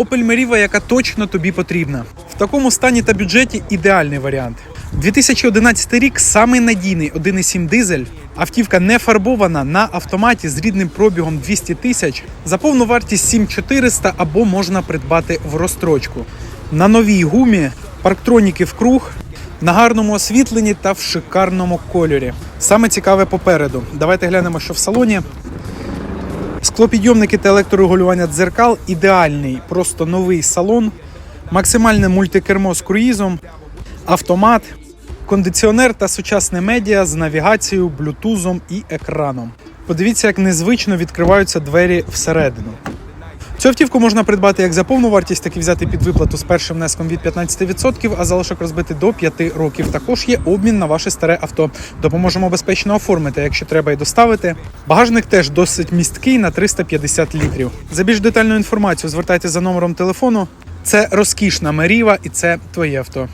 Opel Meriva, яка точно тобі потрібна. В такому стані та бюджеті ідеальний варіант. 2011 рік самий надійний 1,7 дизель. Автівка не фарбована на автоматі з рідним пробігом 200 тисяч. За повну вартість 7400 або можна придбати в розстрочку. На новій гумі, парктроніки в круг, на гарному освітленні та в шикарному кольорі. Саме цікаве попереду. Давайте глянемо, що в салоні. Склопідйомники та електрорегулювання дзеркал ідеальний, просто новий салон, максимальне мультикермо з круїзом, автомат, кондиціонер та сучасне медіа з навігацією, блютузом і екраном. Подивіться, як незвично відкриваються двері всередину. Цю автівку можна придбати як за повну вартість, так і взяти під виплату з першим внеском від 15%, а залишок розбити до 5 років. Також є обмін на ваше старе авто. Допоможемо безпечно оформити, якщо треба і доставити. Багажник теж досить місткий на 350 літрів. За більш детальну інформацію звертайтеся за номером телефону. Це розкішна меріва і це твоє авто.